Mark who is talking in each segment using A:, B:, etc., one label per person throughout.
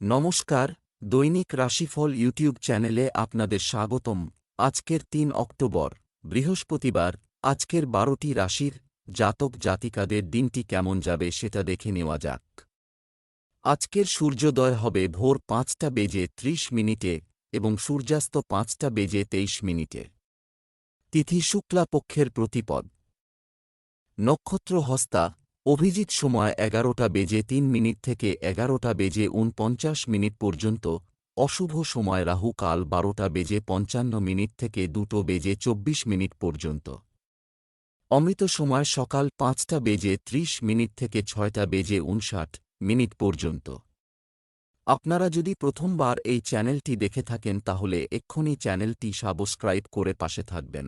A: নমস্কার, দৈনিক রাশিফল ইউটিউব চ্যানেলে আপনাদের স্বাগতম। আজকের তিন অক্টোবর, বৃহস্পতিবার, আজকের বারোটি রাশির জাতক জাতিকাদের দিনটি কেমন যাবে সেটা দেখে নেওয়া যাক। আজকের সূর্যোদয় হবে ভোর পাঁচটা বেজে ত্রিশ মিনিটে এবং সূর্যাস্ত পাঁচটা বেজে তেইশ মিনিটে। তিথি শুক্লা পক্ষের প্রতিপদ। নক্ষত্র হস্তা অভিজিৎ সময় এগারোটা বেজে তিন মিনিট থেকে এগারোটা বেজে উনপঞ্চাশ মিনিট পর্যন্ত, অশুভ সময় রাহু কাল বারোটা বেজে পঞ্চান্ন মিনিট থেকে দুটো বেজে চব্বিশ মিনিট পর্যন্ত। অমৃত সময় সকাল পাঁচটা বেজে ত্রিশ মিনিট থেকে ছয়টা বেজে উনষাট মিনিট পর্যন্ত। আপনারা যদি প্রথমবার এই চ্যানেলটি দেখে থাকেন তাহলে এক্ষুনি চ্যানেলটি সাবস্ক্রাইব করে পাশে থাকবেন।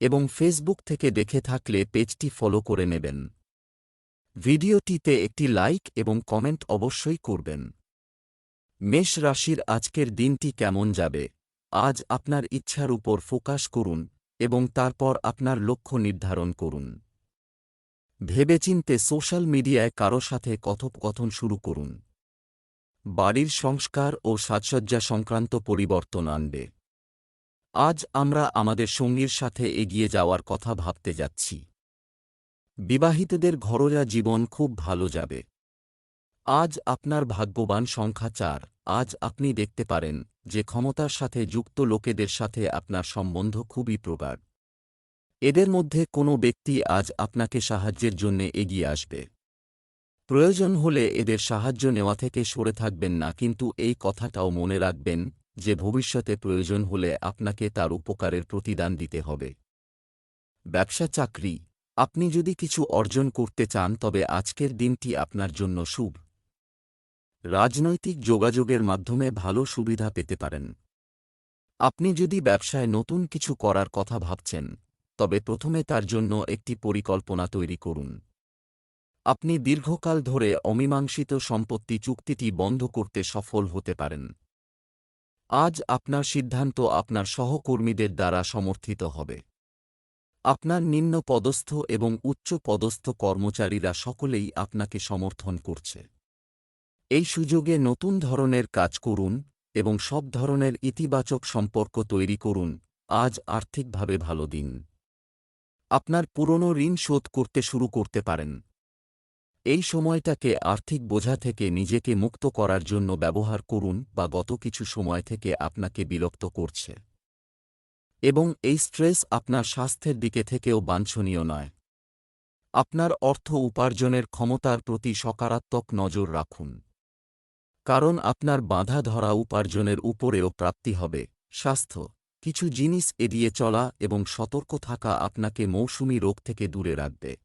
A: এবং ফেসবুক থেকে দেখে থাকলে পেজটি ফলো করে নেবেন। ভিডিওটিতে একটি লাইক এবং কমেন্ট অবশ্যই করবেন। মেষ রাশির আজকের দিনটি কেমন যাবে? আজ আপনার ইচ্ছার উপর ফোকাস করুন এবং তারপর আপনার লক্ষ্য নির্ধারণ করুন। ভেবেচিন্তে সোশ্যাল মিডিয়ায় কারও সাথে কথোপকথন শুরু করুন। বাড়ির সংস্কার ও সাজসজ্জা সংক্রান্ত পরিবর্তন আনবে। আজ আমরা আমাদের সঙ্গীর সাথে এগিয়ে যাওয়ার কথা ভাবতে যাচ্ছি। বিবাহিতদের ঘরোয়া জীবন খুব ভালো যাবে। আজ আপনার ভাগ্যবান সংখ্যা চার। আজ আপনি দেখতে পারেন যে ক্ষমতার সাথে যুক্ত লোকেদের সাথে আপনার সম্বন্ধ খুবই প্রগাঢ়। এদের মধ্যে কোনো ব্যক্তি আজ আপনাকে সাহায্যের জন্য এগিয়ে আসবে। প্রয়োজন হলে এদের সাহায্য নেওয়া থেকে সরে থাকবেন না, কিন্তু এই কথাটাও মনে রাখবেন যে ভবিষ্যতে প্রয়োজন হলে আপনাকে তার উপকারের প্রতিদান দিতে হবে। ব্যবসা চাকরি আপনি যদি কিছু অর্জন করতে চান, তবে আজকের দিনটি আপনার জন্য শুভ। রাজনৈতিক যোগাযোগের মাধ্যমে ভালো সুবিধা পেতে পারেন। আপনি যদি ব্যবসায় নতুন কিছু করার কথা ভাবছেন, তবে প্রথমে তার জন্য একটি পরিকল্পনা তৈরি করুন। আপনি দীর্ঘকাল ধরে অমীমাংসিত সম্পত্তি চুক্তিটি বন্ধ করতে সফল হতে পারেন। আজ আপনার সিদ্ধান্ত আপনার সহকর্মীদের দ্বারা সমর্থিত হবে। আপনার নিম্ন পদস্থ এবং উচ্চ পদস্থ কর্মচারীরা সকলেই আপনাকে সমর্থন করছে। এই সুযোগে নতুন ধরনের কাজ করুন এবং সব ধরনের ইতিবাচক সম্পর্ক তৈরি করুন। আজ আর্থিকভাবে ভালো দিন। আপনার পুরনো ঋণ শোধ করতে শুরু করতে পারেন। এই সময়টাকে আর্থিক বোঝা থেকে নিজেকে মুক্ত করার জন্য ব্যবহার করুন বা গত কিছু সময় থেকে আপনাকে বিরক্ত করছে। এবং এই স্ট্রেস আপনার স্বাস্থ্যের দিকে থেকেও বাঞ্ছনীয় নয়। আপনার অর্থ উপার্জনের ক্ষমতার প্রতি সকারাত্মক নজর রাখুন। কারণ আপনার বাধা ধরা উপার্জনের উপরেও প্রাপ্তি হবে। স্বাস্থ্য, কিছু জিনিস এড়িয়ে চলা এবং সতর্ক থাকা আপনাকে মৌসুমি রোগ থেকে দূরে রাখবে।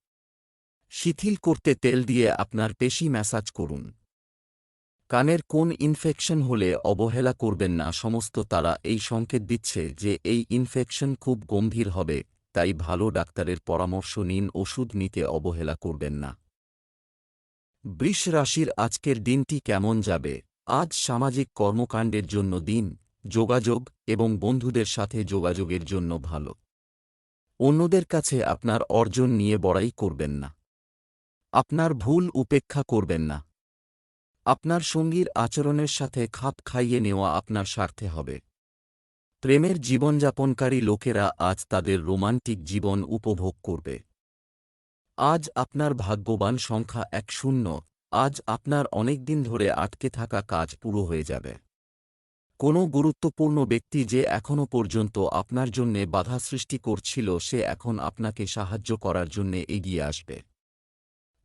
A: শিথিল করতে তেল দিয়ে আপনার পেশি ম্যাসাজ করুন। কানের কোন ইনফেকশন হলে অবহেলা করবেন না, সমস্ত তারা এই সংকেত দিচ্ছে যে এই ইনফেকশন খুব গম্ভীর হবে, তাই ভালো ডাক্তারের পরামর্শ নিন, ওষুধ নিতে অবহেলা করবেন না। বৃষ রাশির আজকের দিনটি কেমন যাবে? আজ সামাজিক কর্মকাণ্ডের জন্য দিন, যোগাযোগ এবং বন্ধুদের সাথে যোগাযোগের জন্য ভালো। অন্যদের কাছে আপনার অর্জন নিয়ে বড়াই করবেন না। আপনার ভুল উপেক্ষা করবেন না। আপনার সঙ্গীর আচরণের সাথে খাপ খাইয়ে নেওয়া আপনার স্বার্থে হবে। প্রেমের জীবনযাপনকারী লোকেরা আজ তাদের রোমান্টিক জীবন উপভোগ করবে। আজ আপনার ভাগ্যবান সংখ্যা এক শূন্য, আজ আপনার অনেক দিন ধরে আটকে থাকা কাজ পুরো হয়ে যাবে। কোনো গুরুত্বপূর্ণ ব্যক্তি যে এখনও পর্যন্ত আপনার জন্যে বাধা সৃষ্টি করছিল সে এখন আপনাকে সাহায্য করার জন্যে এগিয়ে আসবে।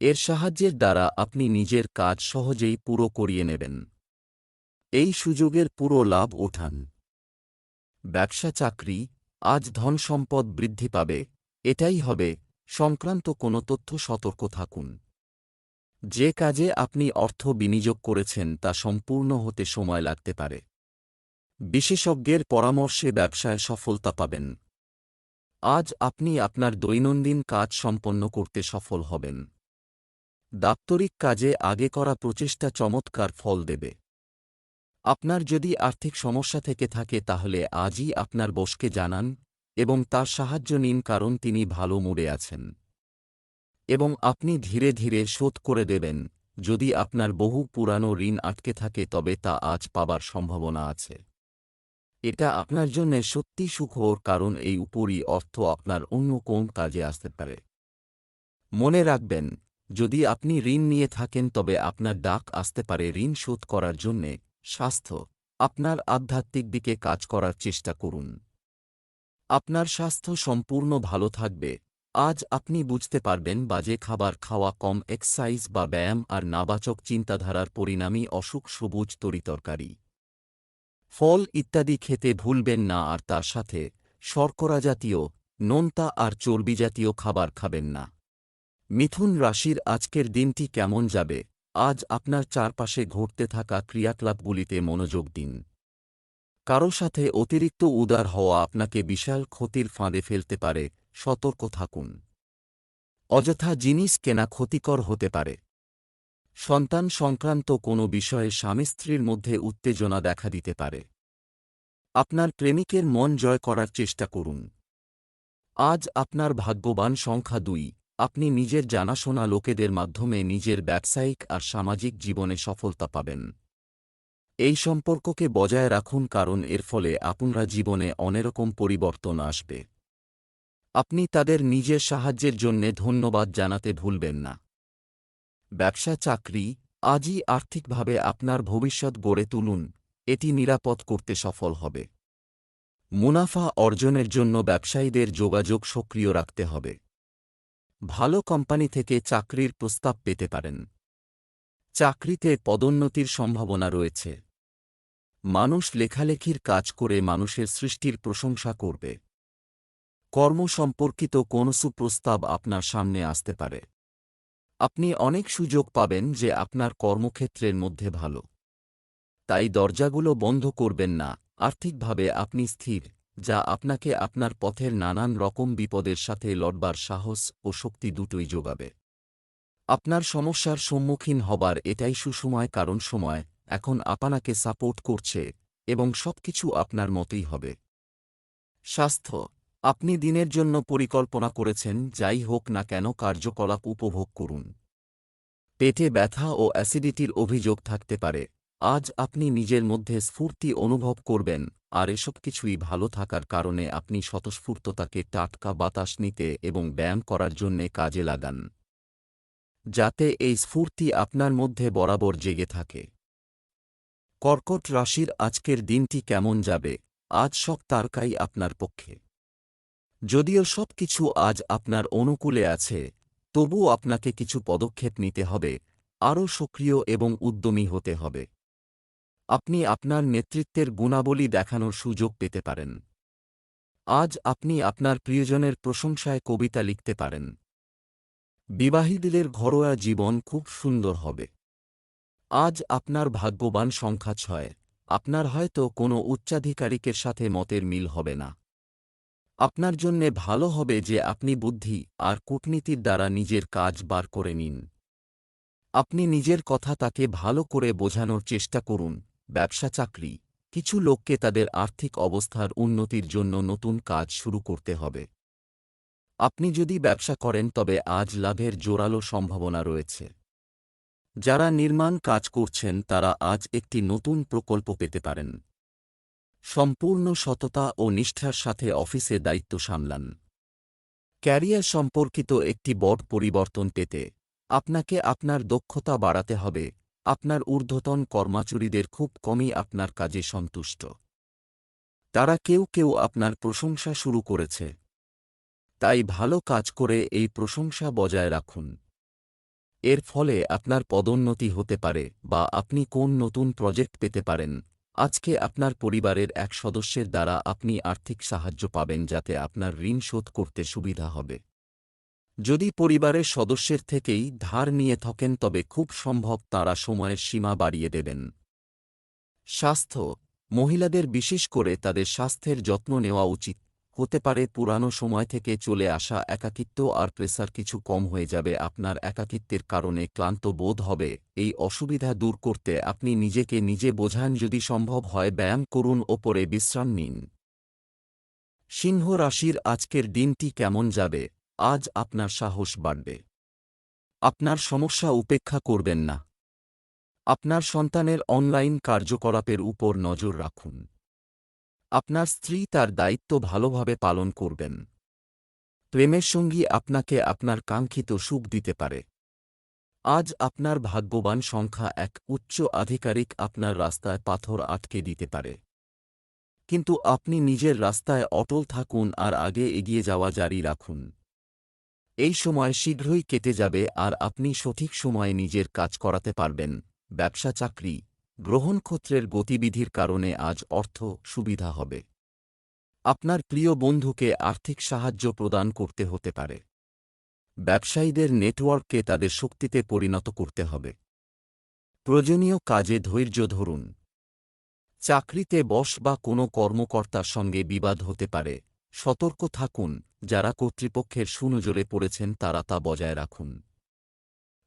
A: এর সাহায্যের দ্বারা আপনি নিজের কাজ সহজেই পুরো করিয়ে নেবেন। এই সুযোগের পুরো লাভ ওঠান। ব্যবসা চাকরি, আজ ধন সম্পদ বৃদ্ধি পাবে, এটাই হবে সংক্রান্ত কোনো তথ্য সতর্ক থাকুন। যে কাজে আপনি অর্থ বিনিয়োগ করেছেন তা সম্পূর্ণ হতে সময় লাগতে পারে। বিশেষজ্ঞের পরামর্শে ব্যবসায় সফলতা পাবেন। আজ আপনি আপনার দৈনন্দিন কাজ সম্পন্ন করতে সফল হবেন। দাপ্তরিক কাজে আগে করা প্রচেষ্টা চমৎকার ফল দেবে। আপনার যদি আর্থিক সমস্যা থেকে থাকে তাহলে আজই আপনার বসকে জানান এবং তার সাহায্য নিন কারণ তিনি ভালো মুড়ে আছেন। এবং আপনি ধীরে ধীরে শোধ করে দেবেন, যদি আপনার বহু পুরানো ঋণ আটকে থাকে তবে তা আজ পাবার সম্ভাবনা আছে। এটা আপনার জন্য সত্যি সুখর কারণ এই উপরই অর্থ আপনার অন্য কোন কাজে আসতে পারে। মনে রাখবেন যদি আপনি ঋণ নিয়ে থাকেন, তবে আপনার ডাক আসতে পারে ঋণ শোধ করার জন্যে। স্বাস্থ্য, আপনার আধ্যাত্মিক দিকে কাজ করার চেষ্টা করুন। আপনার স্বাস্থ্য সম্পূর্ণ ভালো থাকবে। আজ আপনি বুঝতে পারবেন বাজে খাবার খাওয়া কম, এক্সাইজ বা ব্যায়াম আর নাবাচক চিন্তাধারার পরিণামী অসুখ, সবুজ, তরিতরকারি। ফল ইত্যাদি খেতে ভুলবেন না আর তার সাথে শর্করা জাতীয়, নোনতা আর চর্বি জাতীয় খাবার খাবেন না। মিথুন রাশির আজকের দিনটি কেমন যাবে? আজ আপনার চারপাশে ঘটতে থাকা ক্রিয়াকলাপগুলিতে মনোযোগ দিন। কারও সাথে অতিরিক্ত উদার হওয়া আপনাকে বিশাল ক্ষতির ফাঁদে ফেলতে পারে, সতর্ক থাকুন। অযথা জিনিস কেনা ক্ষতিকর হতে পারে। সন্তান সংক্রান্ত কোনো বিষয়ে স্বামী স্ত্রীর মধ্যে উত্তেজনা দেখা দিতে পারে। আপনার প্রেমিকের মন জয় করার চেষ্টা করুন। আজ আপনার ভাগ্যবান সংখ্যা দুই। আপনি নিজের জানাশোনা লোকেদের মাধ্যমে নিজের ব্যবসায়িক আর সামাজিক জীবনে সফলতা পাবেন। এই সম্পর্ককে বজায় রাখুন কারণ এর ফলে আপনারা জীবনে অনেরকম পরিবর্তন আসবে। আপনি তাদের নিজের সাহায্যের জন্যে ধন্যবাদ জানাতে ভুলবেন না। ব্যবসা চাকরি আজই আর্থিকভাবে আপনার ভবিষ্যৎ গড়ে তুলুন, এটি নিরাপদ করতে সফল হবে। মুনাফা অর্জনের জন্য ব্যবসায়ীদের যোগাযোগ সক্রিয় রাখতে হবে। ভালো কোম্পানি থেকে চাকরির প্রস্তাব পেতে পারেন। চাকরিতে পদোন্নতির সম্ভাবনা রয়েছে। মানুষ লেখালেখির কাজ করে মানুষের সৃষ্টির প্রশংসা করবে। কর্ম সম্পর্কিত কোন সুপ্রস্তাব আপনার সামনে আসতে পারে। আপনি অনেক সুযোগ পাবেন যে আপনার কর্মক্ষেত্রের মধ্যে ভালো। তাই দরজাগুলো বন্ধ করবেন না। আর্থিকভাবে আপনি স্থির। যা আপনাকে আপনার পথের নানান রকম বিপদের সাথে লড়বার সাহস ও শক্তি দুটোই যোগাবে। আপনার সমস্যার সম্মুখীন হবার এটাই সুসময় কারণ সময়, এখন আপনাকে সাপোর্ট করছে এবং সবকিছু আপনার মতোই হবে। স্বাস্থ্য, আপনি দিনের জন্য পরিকল্পনা করেছেন, যাই হোক না কেন কার্যকলাপ উপভোগ করুন। পেটে ব্যথা ও অ্যাসিডিটির অভিযোগ থাকতে পারে, আজ আপনি নিজের মধ্যে স্ফূর্তি অনুভব করবেন আর এসব কিছুই ভালো থাকার কারণে আপনি স্বতঃস্ফূর্ততাকে টাটকা বাতাস নিতে এবং ব্যায়াম করার জন্যে কাজে লাগান। যাতে এই স্ফূর্তি আপনার মধ্যে বরাবর জেগে থাকে। কর্কট রাশির আজকের দিনটি কেমন যাবে? আজ সব তারকাই আপনার পক্ষে। যদিও সব কিছু আজ আপনার অনুকূলে আছে, তবুও আপনাকে কিছু পদক্ষেপ নিতে হবে, আরও সক্রিয় এবং উদ্যমী হতে হবে। আপনি আপনার নেতৃত্বের গুণাবলী দেখানোর সুযোগ পেতে পারেন। আজ আপনি আপনার প্রিয়জনের প্রশংসায় কবিতা লিখতে পারেন। বিবাহীদের ঘরোয়া জীবন খুব সুন্দর হবে। আজ আপনার ভাগ্যবান সংখ্যা ছয়। আপনার হয়তো কোনো উচ্চাধিকারিকের সাথে মতের মিল হবে না। আপনার জন্যে ভালো হবে যে আপনি বুদ্ধি আর কূটনীতির দ্বারা নিজের কাজ বার করে নিন। আপনি নিজের কথা তাকে ভালো করে বোঝানোর চেষ্টা করুন। ব্যবসা চাকরি। কিছু লোককে তাদের আর্থিক অবস্থার উন্নতির জন্য নতুন কাজ শুরু করতে হবে। আপনি যদি ব্যবসা করেন তবে আজ লাভের জোরালো সম্ভাবনা রয়েছে। যারা নির্মাণ কাজ করছেন তারা আজ একটি নতুন প্রকল্প পেতে পারেন। সম্পূর্ণ সততা ও নিষ্ঠার সাথে অফিসে দায়িত্ব সামলান। ক্যারিয়ার সম্পর্কিত একটি বড় পরিবর্তন পেতে আপনাকে আপনার দক্ষতা বাড়াতে হবে। আপনার ঊর্ধ্বতন কর্মাচুরীদের খুব কমই আপনার কাজে সন্তুষ্ট। তারা কেউ কেউ আপনার প্রশংসা শুরু করেছে। তাই ভালো কাজ করে এই প্রশংসা বজায় রাখুন। এর ফলে আপনার পদোন্নতি হতে পারে বা আপনি কোন নতুন প্রজেক্ট পেতে পারেন। আজকে আপনার পরিবারের এক সদস্যের দ্বারা আপনি আর্থিক সাহায্য পাবেন যাতে আপনার ঋণ শোধ করতে সুবিধা হবে। যদি পরিবারের সদস্যের থেকেই ধার নিয়ে থাকেন তবে খুব সম্ভব তারা সময়ের সীমা বাড়িয়ে দেবেন। স্বাস্থ্য। মহিলাদের বিশেষ করে তাদের স্বাস্থ্যের যত্ন নেওয়া উচিত। হতে পারে পুরানো সময় থেকে চলে আসা একাকিত্ব আর প্রেসার কিছু কম হয়ে যাবে, আপনার একাকিত্বের কারণে ক্লান্ত বোধ হবে। এই অসুবিধা দূর করতে আপনি নিজেকে নিজে বোঝান যদি সম্ভব হয়, ব্যায়াম করুন, ওপরে বিশ্রাম নিন। সিংহ রাশির আজকের দিনটি কেমন যাবে? আজ আপনার সাহস বাড়বে। আপনার সমস্যা উপেক্ষা করবেন না। আপনার সন্তানের অনলাইন কার্যকলাপের উপর নজর রাখুন। আপনার স্ত্রী তার দায়িত্ব ভালোভাবে পালন করবেন। প্রেমের সঙ্গী আপনাকে আপনার কাঙ্ক্ষিত সুখ দিতে পারে। আজ আপনার ভাগ্যবান সংখ্যা এক উচ্চ আধিকারিক আপনার রাস্তায় পাথর আটকে দিতে পারে। কিন্তু আপনি নিজের রাস্তায় অটল থাকুন আর আগে এগিয়ে যাওয়া জারি রাখুন। এই সময় শীঘ্রই কেটে যাবে আর আপনি সঠিক সময়ে নিজের কাজ করাতে পারবেন। ব্যবসা চাকরি গ্রহণক্ষত্রের গতিবিধির কারণে আজ অর্থ সুবিধা হবে। আপনার প্রিয় বন্ধুকে আর্থিক সাহায্য প্রদান করতে হতে পারে। ব্যবসায়ীদের নেটওয়ার্ককে তাদের শক্তিতে পরিণত করতে হবে। প্রয়োজনীয় কাজে ধৈর্য ধরুন। চাকরিতে বস বা কোনো কর্মকর্তার সঙ্গে বিবাদ হতে পারে। সতর্ক থাকুন। যারা কর্তৃপক্ষের সুনজরে পড়েছেন তারা তা বজায় রাখুন।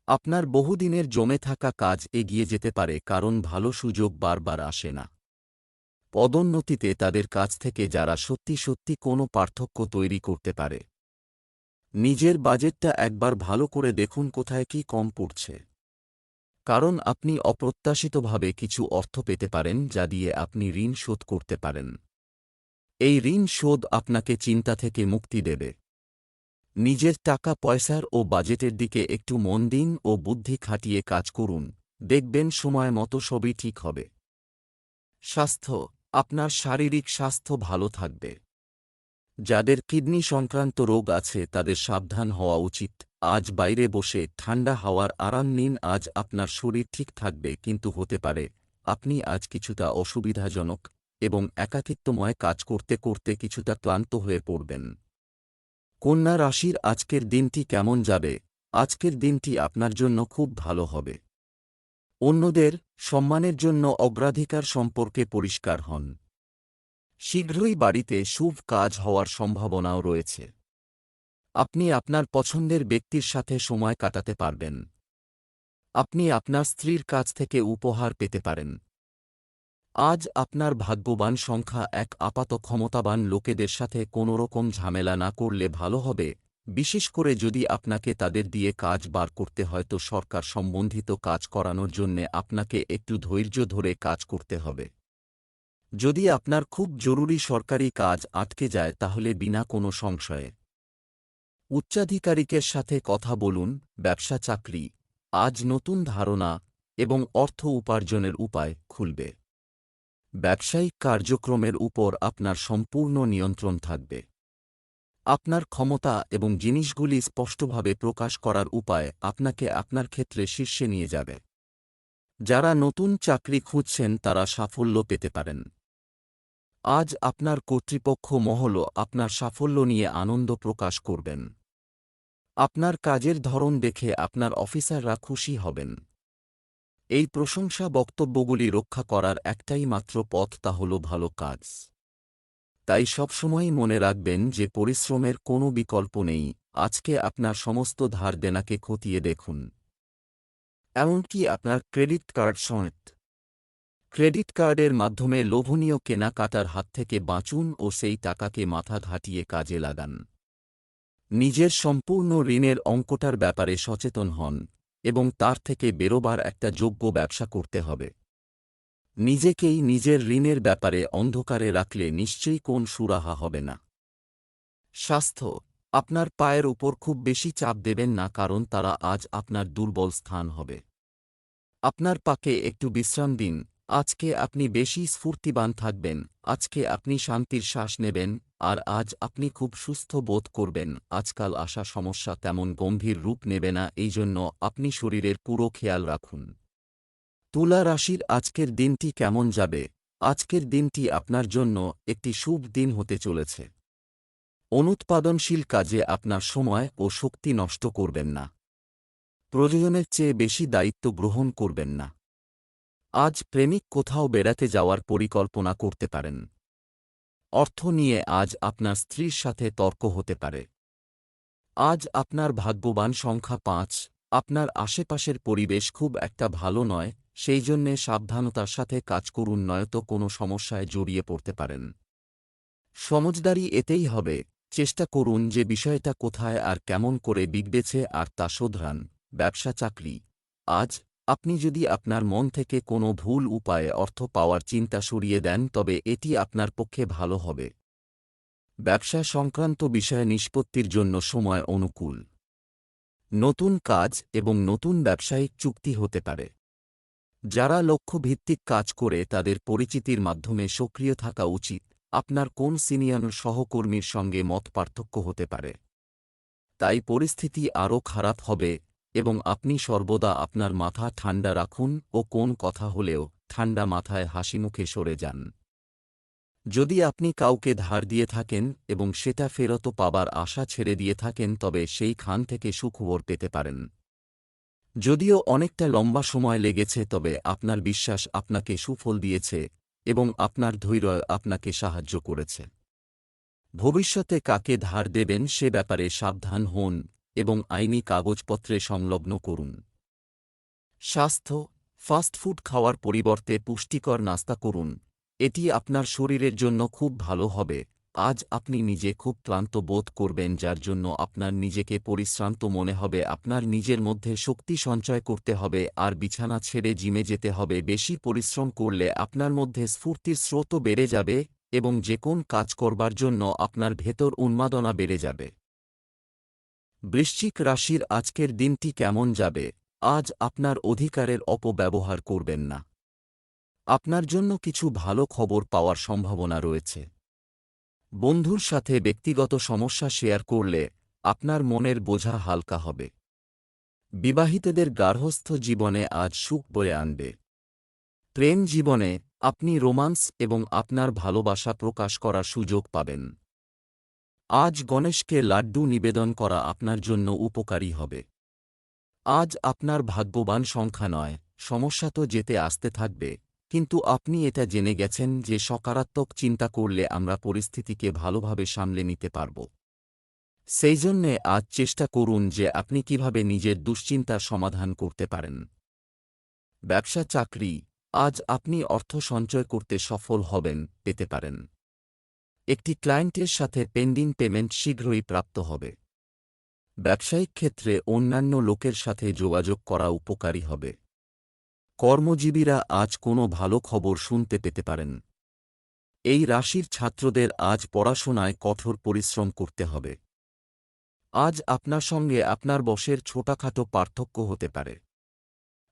A: আপনার বহুদিনের জমে থাকা কাজ এগিয়ে যেতে পারে, কারণ ভালো সুযোগ বারবার আসে না। পদোন্নতিতে তাদের কাছ থেকে যারা সত্যি সত্যি কোনো পার্থক্য তৈরি করতে পারে। নিজের বাজেটটা একবার ভালো করে দেখুন কোথায় কি কম পড়ছে। কারণ আপনি অপ্রত্যাশিতভাবে কিছু অর্থ পেতে পারেন, যা দিয়ে আপনি ঋণ শোধ করতে পারেন। এই ঋণ শোধ আপনাকে চিন্তা থেকে মুক্তি দেবে। নিজের টাকা পয়সার ও বাজেটের দিকে একটু মন দিন ও বুদ্ধি খাটিয়ে কাজ করুন। দেখবেন সময় মতো সবই ঠিক হবে। স্বাস্থ্য, আপনার শারীরিক স্বাস্থ্য ভালো থাকবে। যাদের কিডনি সংক্রান্ত রোগ আছে, তাদের সাবধান হওয়া উচিত। আজ বাইরে বসে ঠান্ডা হাওয়ার আরাম নিন, আজ আপনার শরীর ঠিক থাকবে, কিন্তু হতে পারে। আপনি আজ কিছুটা অসুবিধাজনক। এবং একাকিত্বময় কাজ করতে করতে কিছুটা ক্লান্ত হয়ে পড়বেন। কন্যা রাশির আজকের দিনটি কেমন যাবে? আজকের দিনটি আপনার জন্য খুব ভালো হবে। অন্যদের সম্মানের জন্য অগ্রাধিকার সম্পর্কে পরিষ্কার হন। শীঘ্রই বাড়িতে শুভ কাজ হওয়ার সম্ভাবনাও রয়েছে। আপনি আপনার পছন্দের ব্যক্তির সাথে সময় কাটাতে পারবেন। আপনি আপনার স্ত্রীর কাছ থেকে উপহার পেতে পারেন। আজ আপনার ভাগ্যবান সংখ্যা এক আপাত ক্ষমতাবান লোকেদের সাথে কোনোরকম ঝামেলা না করলে ভালো হবে। বিশেষ করে যদি আপনাকে তাদের দিয়ে কাজ বার করতে হয় তো সরকার সম্বন্ধিত কাজ করানোর জন্যে আপনাকে একটু ধৈর্য ধরে কাজ করতে হবে। যদি আপনার খুব জরুরি সরকারি কাজ আটকে যায় তাহলে বিনা কোনো সংশয়ে। উচ্চাধিকারিকের সাথে কথা বলুন, ব্যবসা চাকরি, আজ নতুন ধারণা এবং অর্থ উপার্জনের উপায় খুলবে। ব্যবসায়িক কার্যক্রমের উপর আপনার সম্পূর্ণ নিয়ন্ত্রণ থাকবে। আপনার ক্ষমতা এবং জিনিসগুলি স্পষ্টভাবে প্রকাশ করার উপায় আপনাকে আপনার ক্ষেত্রে শীর্ষে নিয়ে যাবে। যারা নতুন চাকরি খুঁজছেন তারা সাফল্য পেতে পারেন। আজ আপনার কর্তৃপক্ষ মহল আপনার সাফল্য নিয়ে আনন্দ প্রকাশ করবেন। আপনার কাজের ধরন দেখে আপনার অফিসাররা খুশি হবেন। এই প্রশংসা বক্তব্যগুলি রক্ষা করার একটাই মাত্র পথ তা হল ভালো কাজ। তাই সবসময়ই মনে রাখবেন যে পরিশ্রমের কোনো বিকল্প নেই, আজকে আপনার সমস্ত ধার দেনাকে খতিয়ে দেখুন। এমনকি আপনার ক্রেডিট কার্ড সমেত। ক্রেডিট কার্ডের মাধ্যমে লোভনীয় কেনাকাটার হাত থেকে বাঁচুন ও সেই টাকাকে মাথা ঘাটিয়ে কাজে লাগান। নিজের সম্পূর্ণ ঋণের অঙ্কটার ব্যাপারে সচেতন হন। এবং তার থেকে বেরোবার একটা যোগ্য ব্যবসা করতে হবে। নিজেকেই নিজের ঋণের ব্যাপারে অন্ধকারে রাখলে নিশ্চয়ই কোন সুরাহা হবে না। স্বাস্থ্য, আপনার পায়ের উপর খুব বেশি চাপ দেবেন না কারণ তারা আজ আপনার দুর্বল স্থান হবে। আপনার পাকে একটু বিশ্রাম দিন, আজকে আপনি বেশি স্ফূর্তিবান থাকবেন, আজকে আপনি শান্তির শ্বাস নেবেন আর আজ আপনি খুব সুস্থ বোধ করবেন। আজকাল আসা সমস্যা তেমন গম্ভীর রূপ নেবে না এই জন্য আপনি শরীরের পুরো খেয়াল রাখুন। তুলা রাশির আজকের দিনটি কেমন যাবে? আজকের দিনটি আপনার জন্য একটি শুভ দিন হতে চলেছে। অনুৎপাদনশীল কাজে আপনার সময় ও শক্তি নষ্ট করবেন না। প্রয়োজনের চেয়ে বেশি দায়িত্ব গ্রহণ করবেন না। আজ প্রেমিক কোথাও বেড়াতে যাওয়ার পরিকল্পনা করতে পারেন। অর্থ নিয়ে আজ আপনার স্ত্রীর সাথে তর্ক হতে পারে। আজ আপনার ভাগ্যবান সংখ্যা পাঁচ, আপনার আশেপাশের পরিবেশ খুব একটা ভালো নয়, সেই জন্যে সাবধানতার সাথে কাজ করুন, নয়তো কোনো সমস্যায় জড়িয়ে পড়তে পারেন। সমজদারি এতেই হবে, চেষ্টা করুন যে বিষয়টা কোথায় আর কেমন করে বিগড়েছে আর তা শোধরান ব্যবসা চাকরি আজ আপনি যদি আপনার মন থেকে কোনো ভুল উপায়ে অর্থ পাওয়ার চিন্তা সরিয়ে দেন, তবে এটি আপনার পক্ষে ভালো হবে। ব্যবসা সংক্রান্ত বিষয়ে নিষ্পত্তির জন্য সময় অনুকূল। নতুন কাজ এবং নতুন ব্যবসায়িক চুক্তি হতে পারে। যারা লক্ষ্যভিত্তিক কাজ করে, তাদের পরিচিতির মাধ্যমে সক্রিয় থাকা উচিত। আপনার কোন সিনিয়র সহকর্মীর সঙ্গে মত পার্থক্য হতে পারে? তাই পরিস্থিতি আরও খারাপ হবে। এবং আপনি সর্বদা আপনার মাথা ঠান্ডা রাখুন ও কোন কথা হলেও ঠান্ডা মাথায় হাসিমুখে সরে যান। যদি আপনি কাউকে ধার দিয়ে থাকেন এবং সেটা ফেরত পাবার আশা ছেড়ে দিয়ে থাকেন, তবে সেই খান থেকে সুখবর পেতে পারেন। যদিও অনেকটা লম্বা সময় লেগেছে, তবে আপনার বিশ্বাস আপনাকে সুফল দিয়েছে এবং আপনার ধৈর্য আপনাকে সাহায্য করেছে। ভবিষ্যতে কাকে ধার দেবেন সে ব্যাপারে সাবধান হন এবং আইনি কাগজপত্রে সংলগ্ন করুন। স্বাস্থ্য ফাস্টফুড খাওয়ার পরিবর্তে পুষ্টিকর নাস্তা করুন। এটি আপনার শরীরের জন্য খুব ভালো হবে। আজ আপনি নিজে খুব ক্লান্ত বোধ করবেন, যার জন্য আপনার নিজেকে পরিশ্রান্ত মনে হবে। আপনার নিজের মধ্যে শক্তি সঞ্চয় করতে হবে, আর বিছানা ছেড়ে জিমে যেতে হবে। বেশি পরিশ্রম করলে আপনার মধ্যে স্ফূর্তির স্রোতও বেড়ে যাবে এবং যে কোন কাজ করবার জন্য আপনার ভেতর উন্মাদনা বেড়ে যাবে। বৃশ্চিক রাশির আজকের দিনটি কেমন যাবে? আজ আপনার অধিকারের অপব্যবহার করবেন না। আপনার জন্য কিছু ভালো খবর পাওয়ার সম্ভাবনা রয়েছে। বন্ধুর সাথে ব্যক্তিগত সমস্যা শেয়ার করলে আপনার মনের বোঝা হালকা হবে। বিবাহিতদের গার্হস্থ জীবনে আজ সুখ বয়ে আনবে। প্রেম জীবনে আপনি রোমান্স এবং আপনার ভালোবাসা প্রকাশ করার সুযোগ পাবেন। আজ গণেশকে লাড্ডু নিবেদন করা আপনার জন্য উপকারী হবে। আজ আপনার ভাগ্যবান সংখ্যা নয়, সমস্যা তো যেতে আসতে থাকবে, কিন্তু আপনি এটা জেনে গেছেন যে সকারাত্মক চিন্তা করলে আমরা পরিস্থিতিকে ভালোভাবে সামলে নিতে পারব। সেই জন্যে আজ চেষ্টা করুন যে আপনি কীভাবে নিজের দুশ্চিন্তার সমাধান করতে পারেন। ব্যবসা চাকরি, আজ আপনি অর্থ সঞ্চয় করতে সফল হবেন, পেতে পারেন। একটি ক্লায়েন্টের সাথে পেন্ডিং পেমেন্ট শীঘ্রই প্রাপ্ত হবে। ব্যবসায়িক ক্ষেত্রে অন্যান্য লোকের সাথে যোগাযোগ করা উপকারী হবে। কর্মজীবীরা আজ কোনো ভালো খবর শুনতে পেতে পারেন। এই রাশির ছাত্রদের আজ পড়াশোনায় কঠোর পরিশ্রম করতে হবে। আজ আপনার সঙ্গে আপনার বসের ছোটাখাটো পার্থক্য হতে পারে।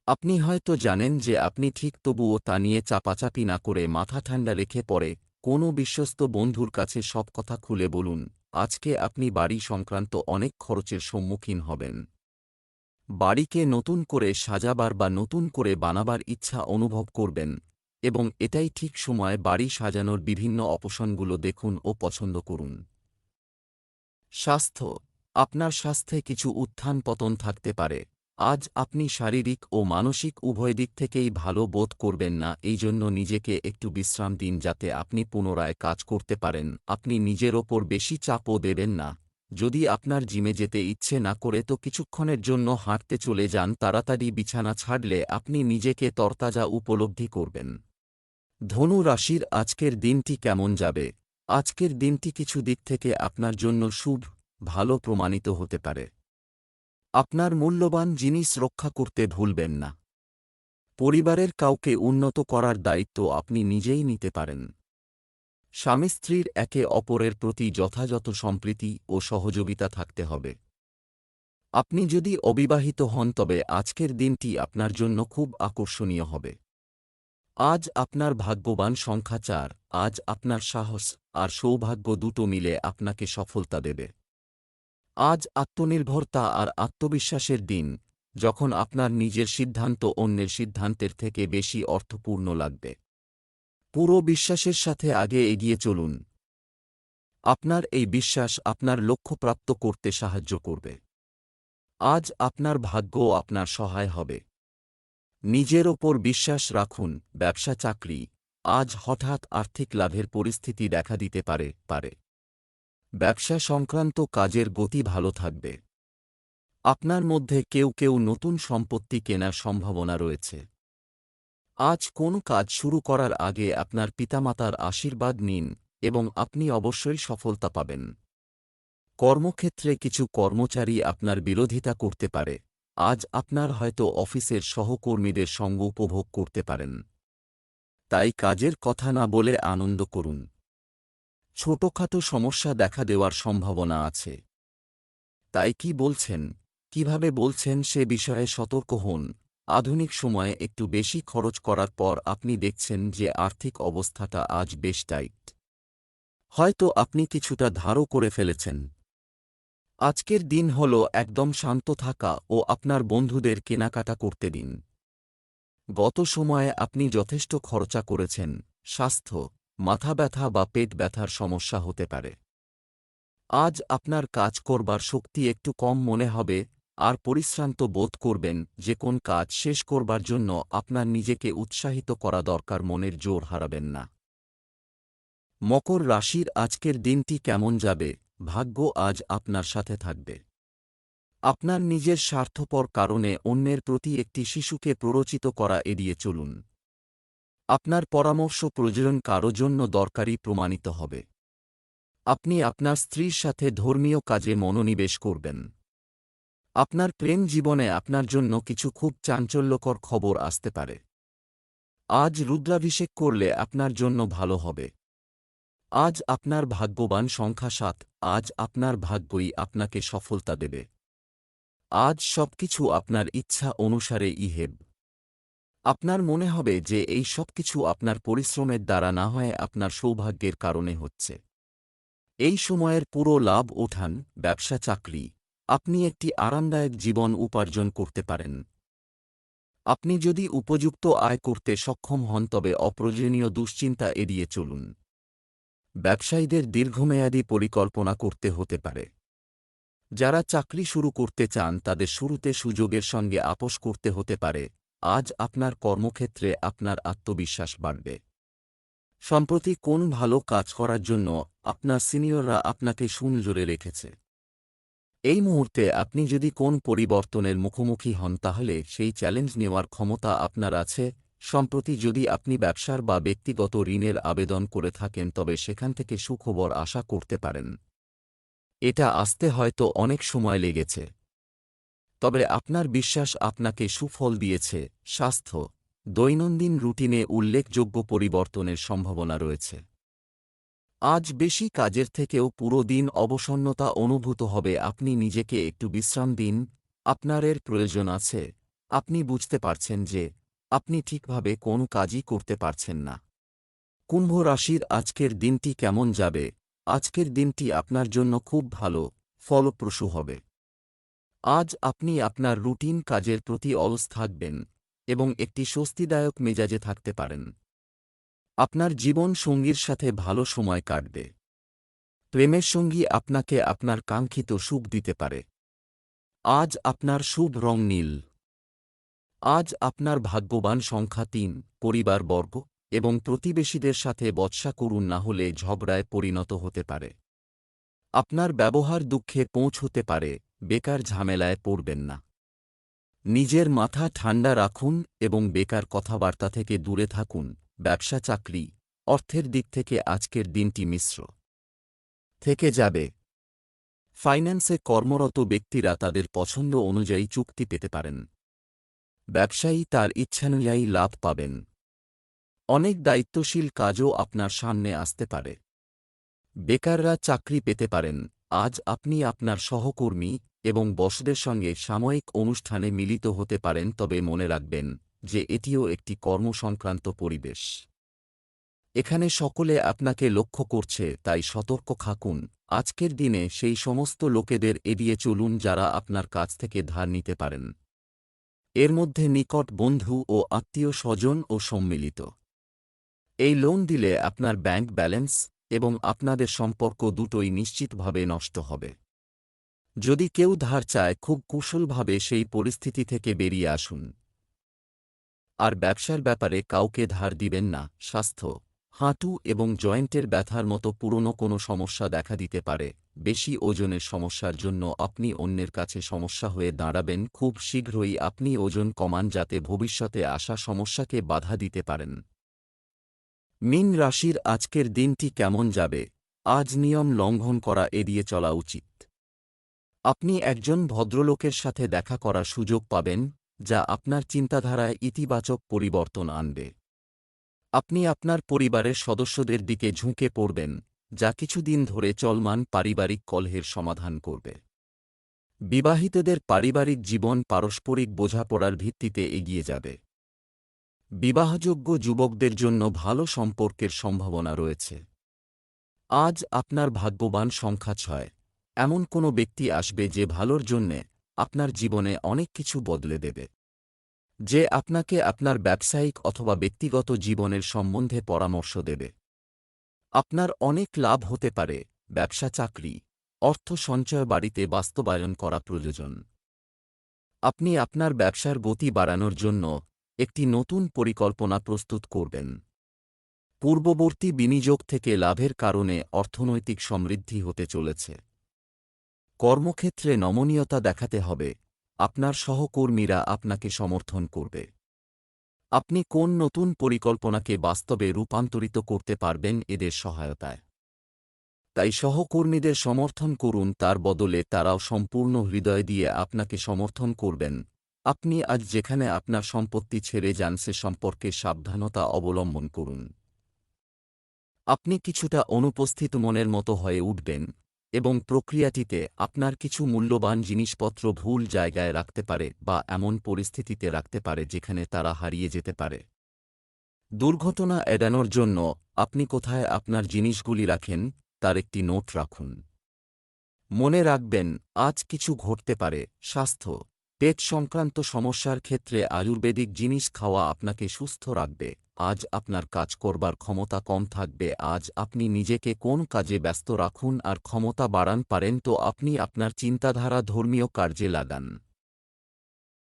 A: আপনি হয়তো জানেন যে আপনি ঠিক তবুও তা নিয়ে চাপাচাপি না করে মাথা ঠান্ডা রেখে পড়ে কোনো বিশ্বস্ত বন্ধুর কাছে সব কথা খুলে বলুন, আজকে আপনি বাড়ি সংক্রান্ত অনেক খরচের সম্মুখীন হবেন। বাড়িকে নতুন করে সাজাবার বা নতুন করে বানাবার ইচ্ছা অনুভব করবেন, এবং এটাই ঠিক সময় বাড়ি সাজানোর বিভিন্ন অপশনগুলো দেখুন ও পছন্দ করুন। স্বাস্থ্য, আপনার স্বাস্থ্যে কিছু উত্থান পতন থাকতে পারে। আজ আপনি শারীরিক ও মানসিক উভয় দিক থেকেই ভালো বোধ করবেন না এই জন্য নিজেকে একটু বিশ্রাম দিন যাতে আপনি পুনরায় কাজ করতে পারেন। আপনি নিজের ওপর বেশি চাপও দেবেন না। যদি আপনার জিমে যেতে ইচ্ছে না করে তো কিছুক্ষণের জন্য হাঁটতে চলে যান, তাড়াতাড়ি বিছানা ছাড়লে আপনি নিজেকে তরতাজা উপলব্ধি করবেন। ধনু রাশির আজকের দিনটি কেমন যাবে? আজকের দিনটি কিছু দিক থেকে আপনার জন্য শুভ, ভালো প্রমাণিত হতে পারে। আপনার মূল্যবান জিনিস রক্ষা করতে ভুলবেন না। পরিবারের কাউকে উন্নত করার দায়িত্ব আপনি নিজেই নিতে পারেন। স্বামী স্ত্রীর একে অপরের প্রতি যথাযথ সম্প্রীতি ও সহযোগিতা থাকতে হবে। আপনি যদি অবিবাহিত হন, তবে আজকের দিনটি আপনার জন্য খুব আকর্ষণীয় হবে। আজ আপনার ভাগ্যবান সংখ্যা চার, আজ আপনার সাহস আর সৌভাগ্য দুটো মিলে আপনাকে সফলতা দেবে। আজ আত্মনির্ভরতা আর আত্মবিশ্বাসের দিন, যখন আপনার নিজের সিদ্ধান্ত অন্যের সিদ্ধান্তের থেকে বেশি অর্থপূর্ণ লাগবে। পুরো বিশ্বাসের সাথে আগে এগিয়ে চলুন। আপনার এই বিশ্বাস আপনার লক্ষ্য প্রাপ্ত করতে সাহায্য করবে। আজ আপনার ভাগ্য আপনার সহায় হবে। নিজের ওপর বিশ্বাস রাখুন ব্যবসা চাকরি আজ হঠাৎ আর্থিক লাভের পরিস্থিতি দেখা দিতে পারে পারে। ব্যবসা সংক্রান্ত কাজের গতি ভালো থাকবে। আপনার মধ্যে কেউ কেউ নতুন সম্পত্তি কেনার সম্ভাবনা রয়েছে। আজ কোন কাজ শুরু করার আগে আপনার পিতামাতার আশীর্বাদ নিন এবং আপনি অবশ্যই সফলতা পাবেন। কর্মক্ষেত্রে কিছু কর্মচারী আপনার বিরোধিতা করতে পারে। আজ আপনার হয়তো অফিসের সহকর্মীদের সঙ্গ উপভোগ করতে পারেন। তাই কাজের কথা না বলে আনন্দ করুন। ছোটখাটো সমস্যা দেখা দেওয়ার সম্ভাবনা আছে। তাই কি বলছেন? কীভাবে বলছেন সে বিষয়ে সতর্ক হন। আধুনিক সময়ে একটু বেশি খরচ করার পর আপনি দেখছেন যে আর্থিক অবস্থাটা আজ বেশ টাইট। হয়তো আপনি কিছুটা ধারও করে ফেলেছেন। আজকের দিন হল একদম শান্ত থাকা ও আপনার বন্ধুদের কেনাকাটা করতে দিন। গত সময়ে আপনি যথেষ্ট খরচা করেছেন, স্বাস্থ্য মাথা ব্যথা বা পেট ব্যথার সমস্যা হতে পারে। আজ আপনার কাজ করবার শক্তি একটু কম মনে হবে, আর পরিশ্রান্ত বোধ করবেন যে কোন কাজ শেষ করবার জন্য আপনার নিজেকে উৎসাহিত করা দরকার, মনের জোর হারাবেন না। মকর রাশির আজকের দিনটি কেমন যাবে? ভাগ্য আজ আপনার সাথে থাকবে। আপনার নিজের স্বার্থপর কারণে অন্যের প্রতি একটি শিশুকে প্ররোচিত করা এড়িয়ে চলুন। আপনার পরামর্শ প্রয়োজন কারও জন্য দরকারি প্রমাণিত হবে। আপনি আপনার স্ত্রীর সাথে ধর্মীয় কাজে মনোনিবেশ করবেন। আপনার প্রেম জীবনে আপনার জন্য কিছু খুব চাঞ্চল্যকর খবর আসতে পারে। আজ রুদ্রাভিষেক করলে আপনার জন্য ভালো হবে। আজ আপনার ভাগ্যবান সংখ্যা সাত, আজ আপনার ভাগ্যই আপনাকে সফলতা দেবে। আজ সবকিছু আপনার ইচ্ছা অনুসারে ইহেব। আপনার মনে হবে যে এই সব কিছু আপনার পরিশ্রমের দ্বারা না হয়ে আপনার সৌভাগ্যের কারণে হচ্ছে। এই সময়ের পুরো লাভ ওঠান, ব্যবসা, চাকরি। আপনি একটি আরামদায়ক জীবন উপার্জন করতে পারেন। আপনি যদি উপযুক্ত আয় করতে সক্ষম হন, তবে অপ্রয়োজনীয় দুশ্চিন্তা এড়িয়ে চলুন। ব্যবসায়ীদের দীর্ঘমেয়াদী পরিকল্পনা করতে হতে পারে। যারা চাকরি শুরু করতে চান, তাদের শুরুতে সুযোগের সঙ্গে আপোষ করতে হতে পারে। আজ আপনার কর্মক্ষেত্রে আপনার আত্মবিশ্বাস বাড়বে। সম্প্রতি কোন ভালো কাজ করার জন্য আপনার সিনিয়ররা আপনাকে সুনজোরে রেখেছে। এই মুহূর্তে আপনি যদি কোন পরিবর্তনের মুখোমুখি হন তাহলে সেই চ্যালেঞ্জ নেওয়ার ক্ষমতা আপনার আছে। সম্প্রতি যদি আপনি ব্যবসার বা ব্যক্তিগত ঋণের আবেদন করে থাকেন তবে সেখান থেকে সুখবর আশা করতে পারেন। এটা আসতে হয়তো অনেক সময় লেগেছে। তবে আপনার বিশ্বাস আপনাকে সুফল দিয়েছে, স্বাস্থ্য, দৈনন্দিন রুটিনে উল্লেখযোগ্য পরিবর্তনের সম্ভাবনা রয়েছে। আজ বেশি কাজের থেকেও পুরো দিন অবসন্নতা অনুভূত হবে, আপনি নিজেকে একটু বিশ্রাম দিন আপনার এর প্রয়োজন আছে, আপনি বুঝতে পারছেন যে, আপনি ঠিকভাবে কোন কাজই করতে পারছেন না। কুম্ভ রাশির আজকের দিনটি কেমন যাবে? আজকের দিনটি আপনার জন্য খুব ভালো, ফলপ্রসূ হবে। আজ আপনি আপনার রুটিন কাজের প্রতি অলস থাকবেন এবং একটি স্বস্তিদায়ক মেজাজে থাকতে পারেন। আপনার জীবন সঙ্গীর সাথে ভালো সময় কাটবে। প্রেমের সঙ্গী আপনাকে আপনার কাঙ্ক্ষিত সুখ দিতে পারে। আজ আপনার শুভ রং নীল। আজ আপনার ভাগ্যবান সংখ্যা তিন, পরিবার বর্গ এবং প্রতিবেশীদের সাথে বৎসা করুন না হলে ঝগড়ায় পরিণত হতে পারে। আপনার ব্যবহার দুঃখে পৌঁছতে পারে। বেকার ঝামেলায় পড়বেন না। নিজের মাথা ঠান্ডা রাখুন এবং বেকার কথাবার্তা থেকে দূরে থাকুন। ব্যবসা, চাকরি, অর্থের দিক থেকে আজকের দিনটি মিশ্র। থেকে যাবে। ফাইন্যান্সে কর্মরত ব্যক্তিরা তাদের পছন্দ অনুযায়ী চুক্তি পেতে পারেন। ব্যবসায়ী তার ইচ্ছানুযায়ী লাভ পাবেন। অনেক দায়িত্বশীল কাজও আপনার সামনে আসতে পারে। বেকাররা চাকরি পেতে পারেন। আজ আপনি আপনার সহকর্মী এবং বসদের সঙ্গে সাময়িক অনুষ্ঠানে মিলিত হতে পারেন তবে মনে রাখবেন যে এটিও একটি কর্মসংক্রান্ত পরিবেশ। এখানে সকলে আপনাকে লক্ষ্য করছে, তাই সতর্ক থাকুন। আজকের দিনে সেই সমস্ত লোকেদের এড়িয়ে চলুন যারা আপনার কাছ থেকে ধার নিতে পারেন। এর মধ্যে নিকট বন্ধু ও আত্মীয় স্বজন ও সম্মিলিত। এই লোন দিলে আপনার ব্যাংক ব্যালেন্স এবং আপনাদের সম্পর্ক দুটোই নিশ্চিতভাবে নষ্ট হবে। যদি কেউ ধার চায়, খুব কুশলভাবে সেই পরিস্থিতি থেকে বেরিয়ে আসুন। আর ব্যবসার ব্যাপারে কাউকে ধার দিবেন না, স্বাস্থ্য, হাঁটু এবং জয়েন্টের ব্যথার মতো পুরনো কোনো সমস্যা দেখা দিতে পারে। বেশি ওজনের সমস্যার জন্য আপনি অন্যের কাছে সমস্যা হয়ে দাঁড়াবেন, খুব শীঘ্রই আপনি ওজন কমান যাতে ভবিষ্যতে আসা সমস্যাকে বাধা দিতে পারেন। মিন রাশির আজকের দিনটি কেমন যাবে? আজ নিয়ম লঙ্ঘন করা এড়িয়ে চলা উচিত। আপনি একজন ভদ্রলোকের সাথে দেখা করার সুযোগ পাবেন, যা আপনার চিন্তাধারায় ইতিবাচক পরিবর্তন আনবে। আপনি আপনার পরিবারের সদস্যদের দিকে ঝুঁকে পড়বেন, যা কিছুদিন ধরে চলমান পারিবারিক কলহের সমাধান করবে। বিবাহিতদের পারিবারিক জীবন পারস্পরিক বোঝাপড়ার ভিত্তিতে এগিয়ে যাবে। বিবাহযোগ্য যুবকদের জন্য ভালো সম্পর্কের সম্ভাবনা রয়েছে। আজ আপনার ভাগ্যবান সংখ্যা ছয়। এমন কোনো ব্যক্তি আসবে যে ভালোর জন্যে আপনার জীবনে অনেক কিছু বদলে দেবে। যে আপনাকে আপনার ব্যবসায়িক অথবা ব্যক্তিগত জীবনের সম্বন্ধে পরামর্শ দেবে। আপনার অনেক লাভ হতে পারে, ব্যবসা, চাকরি, অর্থ সঞ্চয় বাড়িতে বাস্তবায়ন করা প্রয়োজন। আপনি আপনার ব্যবসার গতি বাড়ানোর জন্য একটি নতুন পরিকল্পনা প্রস্তুত করবেন। পূর্ববর্তী বিনিয়োগ থেকে লাভের কারণে অর্থনৈতিক সমৃদ্ধি হতে চলেছে। কর্মক্ষেত্রে নমনীয়তা দেখাতে হবে। আপনার সহকর্মীরা আপনাকে সমর্থন করবে। আপনি কোন নতুন পরিকল্পনাকে বাস্তবে রূপান্তরিত করতে পারবেন এদের সহায়তায়। তাই সহকর্মীদের সমর্থন করুন, তার বদলে তারাও সম্পূর্ণ হৃদয় দিয়ে আপনাকে সমর্থন করবেন। আপনি আজ যেখানে আপনার সম্পত্তি ছেড়ে যান, সে সম্পর্কে সাবধানতা অবলম্বন করুন। আপনি কিছুটা অনুপস্থিত মনের মতো হয়ে উঠবেন। এবং প্রক্রিয়াটিতে আপনার কিছু মূল্যবান জিনিসপত্র ভুল জায়গায় রাখতে পারে বা এমন পরিস্থিতিতে রাখতে পারে যেখানে তারা হারিয়ে যেতে পারে। দুর্ঘটনা এড়ানোর জন্য আপনি কোথায় আপনার জিনিসগুলি রাখেন, তার একটি নোট রাখুন। মনে রাখবেন, আজ কিছু ঘটতে পারে, স্বাস্থ্য, পেট সংক্রান্ত সমস্যার ক্ষেত্রে আয়ুর্বেদিক জিনিস খাওয়া আপনাকে সুস্থ রাখবে। আজ আপনার কাজ করবার ক্ষমতা কম থাকবে, আজ আপনি নিজেকে কোন কাজে ব্যস্ত রাখুন আর ক্ষমতা বাড়ান পারেন তো আপনি আপনার চিন্তাধারা ধর্মীয় কার্যে লাগান।